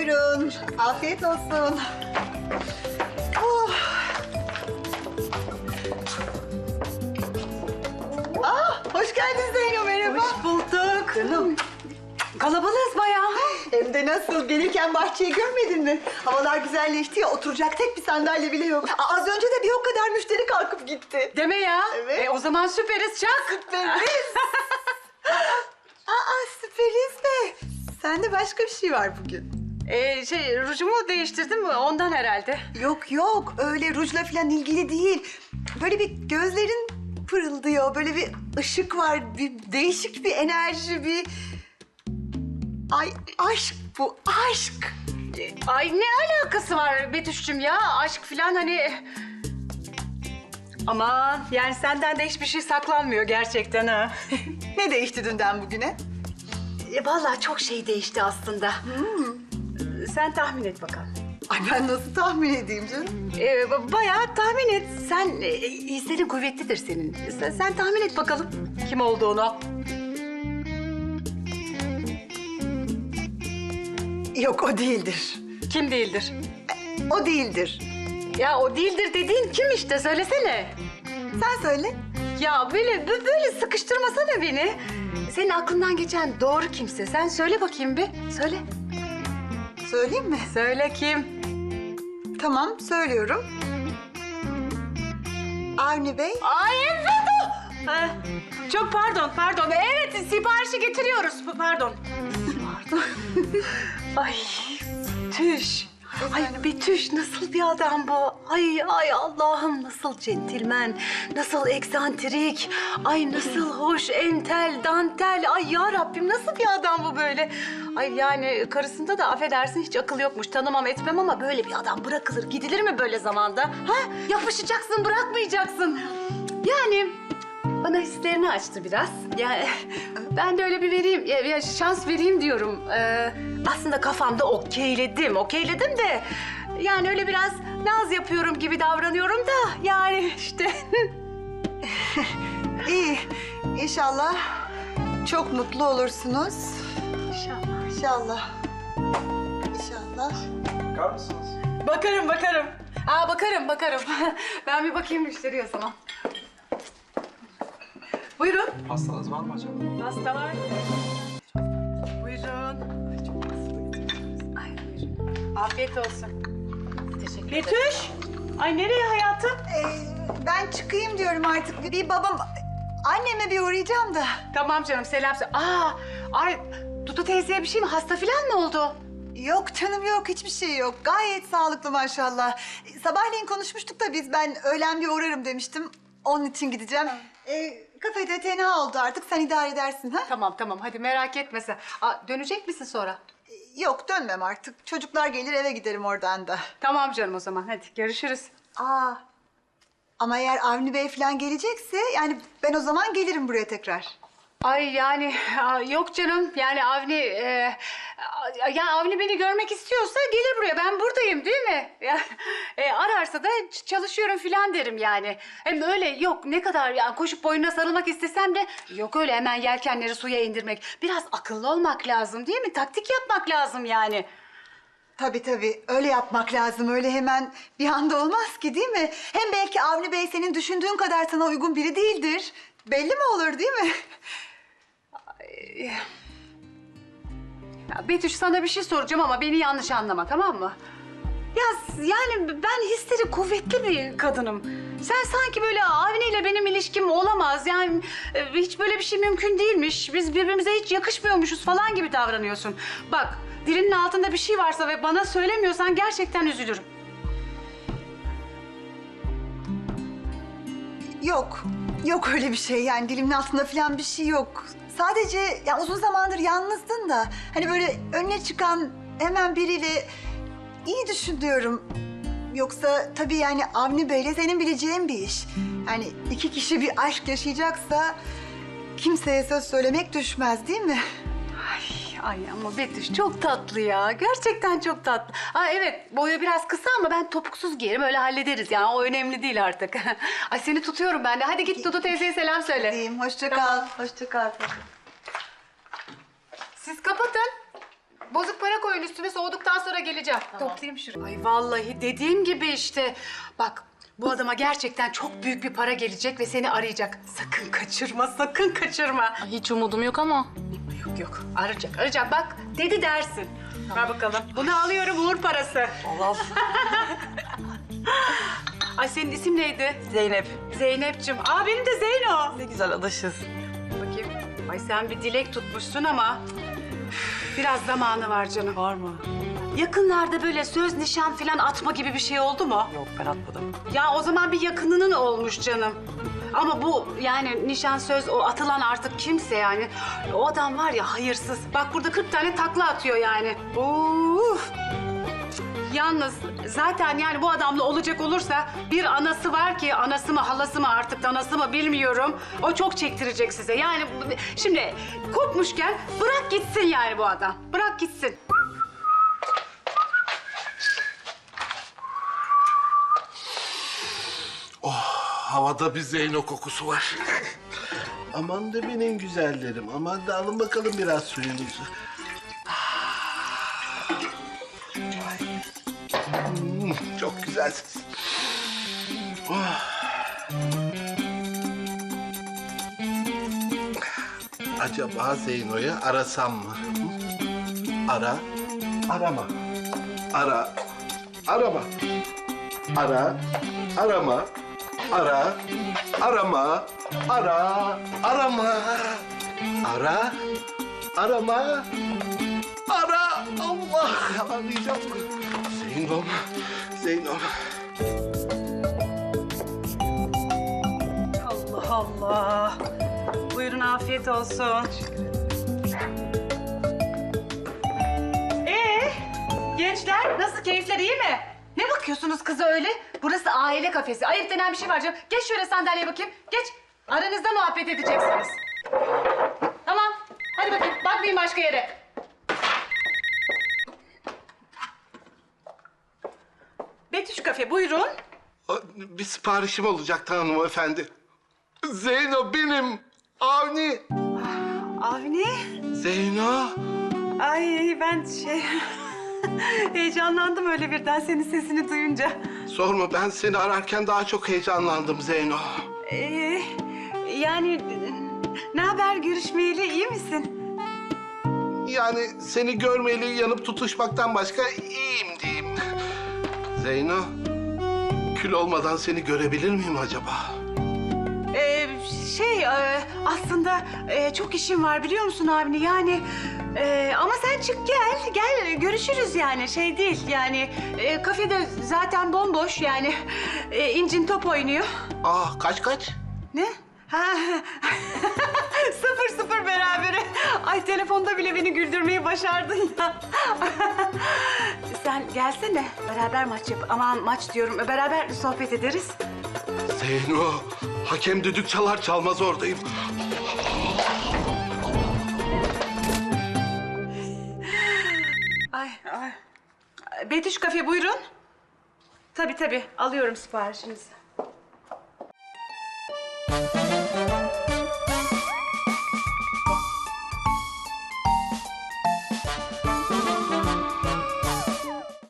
Buyurun, afiyet olsun. Oh. Ah, hoş geldin Zeyno, merhaba. Hoş bulduk. Canım, Kalabalığız bayağı. hem de nasıl? Gelirken bahçeyi görmedin mi? Havalar güzelleşti ya, oturacak tek bir sandalye bile yok. Aa, Az önce de bir o kadar müşteri kalkıp gitti. Deme ya. Evet. E, o zaman süperiz çak. Süperiz. Aa, süperiz de. Sende başka bir şey var bugün. E, şey rujumu değiştirdim ondan herhalde. Yok yok öyle rujla falan ilgili değil. Böyle bir gözlerin pırıldıyor. Böyle bir ışık var. Bir değişik bir enerji bir... Ay aşk bu aşk. Ay ne alakası var Betüş'cüm ya aşk filan hani... Aman yani senden de hiçbir şey saklanmıyor gerçekten ha. Ne değişti dünden bugüne? e, vallahi çok şey değişti aslında. Sen tahmin et bakalım. Ay ben nasıl tahmin edeyim canım? E, ba- bayağı tahmin et. Sen e, hislerin kuvvetlidir senin. Sen, sen tahmin et bakalım kim olduğunu. Yok o değildir. Kim değildir? O değildir. Ya o değildir dediğin kim işte söylesene. Sen söyle. Ya böyle bö- böyle sıkıştırmasana beni. Senin aklından geçen doğru kimse. Sen söyle bakayım bir. Söyle. Söyleyeyim mi? Söyle kim? Tamam söylüyorum. Avni Bey. Ay evet o. Ha, çok pardon, pardon. Evet, siparişi getiriyoruz. Pardon. Pardon. ay, Tüş. Ay Betüş nasıl bir adam bu? Ay ay Allah'ım nasıl centilmen, nasıl eksantrik, ay nasıl hoş, entel, dantel. Ay ya Rabbim nasıl bir adam bu böyle? Ay yani karısında da affedersin hiç akıl yokmuş. Tanımam etmem ama böyle bir adam bırakılır. Gidilir mi böyle zamanda? Ha? Yapışacaksın, bırakmayacaksın. Yani bana hislerini açtı biraz. Yani ben de öyle bir vereyim, ya, ya şans vereyim diyorum. Ee, aslında kafamda okeyledim, okeyledim de... Yani öyle biraz naz yapıyorum gibi davranıyorum da yani işte. İyi. İnşallah çok mutlu olursunuz. İnşallah. İnşallah. İnşallah. Bakar mısınız? Bakarım, bakarım. Aa bakarım, bakarım. ben bir bakayım müşteriye o zaman. Buyurun. Hastanız var mı acaba? Hasta var. Buyurun. Ay buyurun. Afiyet olsun. Teşekkür ederim. Betüş. Ay nereye hayatım? Ee, ben çıkayım diyorum artık. Bir babam... Anneme bir uğrayacağım da. Tamam canım selam. söyle. Aa, ay Dudu teyzeye bir şey mi? Hasta falan mı oldu? Yok canım yok hiçbir şey yok. Gayet sağlıklı maşallah. Ee, Sabahleyin konuşmuştuk da biz ben öğlen bir uğrarım demiştim. Onun için gideceğim. Ee, kafede tenha oldu artık sen idare edersin ha? Tamam tamam hadi merak etme sen. Aa, dönecek misin sonra? Ee, Yok dönmem artık. Çocuklar gelir eve giderim oradan da. Tamam canım o zaman hadi görüşürüz. Aa. Ama eğer Avni Bey falan gelecekse yani ben o zaman gelirim buraya tekrar. Ay yani yok canım yani Avni e, ya Avni beni görmek istiyorsa gelir buraya ben buradayım değil mi? Ya, e, ararsa da çalışıyorum filan derim yani. Hem öyle yok ne kadar yani koşup boynuna sarılmak istesem de yok öyle hemen yelkenleri suya indirmek. Biraz akıllı olmak lazım değil mi? Taktik yapmak lazım yani. Tabii tabii öyle yapmak lazım. Öyle hemen bir anda olmaz ki değil mi? Hem belki Avni Bey senin düşündüğün kadar sana uygun biri değildir. Belli mi olur değil mi? Ya Betüş sana bir şey soracağım ama beni yanlış anlama tamam mı? Ya yani ben hisleri kuvvetli bir kadınım. Sen sanki böyle Avni ile benim ilişkim olamaz. Yani e, hiç böyle bir şey mümkün değilmiş. Biz birbirimize hiç yakışmıyormuşuz falan gibi davranıyorsun. Bak dilinin altında bir şey varsa ve bana söylemiyorsan gerçekten üzülürüm. Yok. Yok öyle bir şey yani dilimin altında falan bir şey yok. Sadece ya uzun zamandır yalnızdın da hani böyle önüne çıkan hemen biriyle iyi düşün diyorum. Yoksa tabii yani Avni Bey'le senin bileceğin bir iş. Yani iki kişi bir aşk yaşayacaksa kimseye söz söylemek düşmez değil mi? Ay, ama Betüş çok tatlı ya. Gerçekten çok tatlı. Aa, evet boyu biraz kısa ama ben topuksuz giyerim öyle hallederiz yani o önemli değil artık. ay seni tutuyorum ben de. Hadi git Dudu teyzeye selam söyle. Diyeyim hoşça kal. Hoşça kal. Siz kapatın. Bozuk para koyun üstüne soğuduktan sonra sonra geleceğim. Toplayayım şurayı. Ay vallahi dediğim gibi işte. Bak bu adama gerçekten çok büyük bir para gelecek ve seni arayacak. Sakın kaçırma, sakın kaçırma. Hiç umudum yok ama. Yok arayacak, arayacak. Bak dedi dersin. Ver bakalım. Bunu alıyorum uğur parası. Allah. Ay senin isim neydi? Zeynep. Zeynep'ciğim. Aa benim de Zeyno. Ne güzel adaşız. Bakayım. Ay sen bir dilek tutmuşsun ama üf, biraz zamanı var canım. Var mı? Yakınlarda böyle söz nişan falan atma gibi bir şey oldu mu? Yok ben atmadım. Ya o zaman bir yakınının olmuş canım. Ama bu yani nişan söz o atılan artık kimse yani. O adam var ya hayırsız. Bak burada 40 tane takla atıyor yani. Uf. Yalnız zaten yani bu adamla olacak olursa bir anası var ki anası mı halası mı artık danası mı bilmiyorum. O çok çektirecek size. Yani şimdi kopmuşken bırak gitsin yani bu adam. Bırak gitsin. Havada bir Zeyno kokusu var. aman da benim güzellerim. Aman da alın bakalım biraz suyunuzu. Hmm, çok güzelsiniz. Oh. Acaba Zeyno'yu arasam mı? Ara, arama. Ara, arama. Ara, arama. Ara, arama, ara, arama. Ara, arama, ara. Allah, arayacağım. Zeynom, Zeynom. Allah Allah. Buyurun afiyet olsun. Ee, gençler nasıl keyifler iyi mi? Ne bakıyorsunuz kıza öyle? Burası aile kafesi. Ayıp denen bir şey var canım. Geç şöyle sandalyeye bakayım. Geç. Aranızda muhabbet edeceksiniz. Tamam. Hadi bakayım. Bakmayın başka yere. Betüş kafe buyurun. Bir siparişim olacaktı hanımefendi. Zeyno benim. Avni. Avni. Zeyno. Ay ben şey... Heyecanlandım öyle birden senin sesini duyunca. Sorma ben seni ararken daha çok heyecanlandım Zeyno. Ee, yani ne haber görüşmeyeli iyi misin? Yani seni görmeyeli yanıp tutuşmaktan başka iyiyim diyeyim. Zeyno, kül olmadan seni görebilir miyim acaba? Ee, şey e, aslında e, çok işim var biliyor musun abini yani e, ama sen çık gel gel görüşürüz yani şey değil yani e, kafede zaten bomboş yani e, incin top oynuyor. Aa kaç kaç? Ne? Ha, sıfır sıfır berabere. Ay telefonda bile beni güldürmeyi başardın ya. Sen gelsene beraber maç yap. Aman maç diyorum beraber sohbet ederiz. Zeyno, hakem düdük çalar çalmaz oradayım. Betüş kafe buyurun. Tabii tabii alıyorum siparişinizi.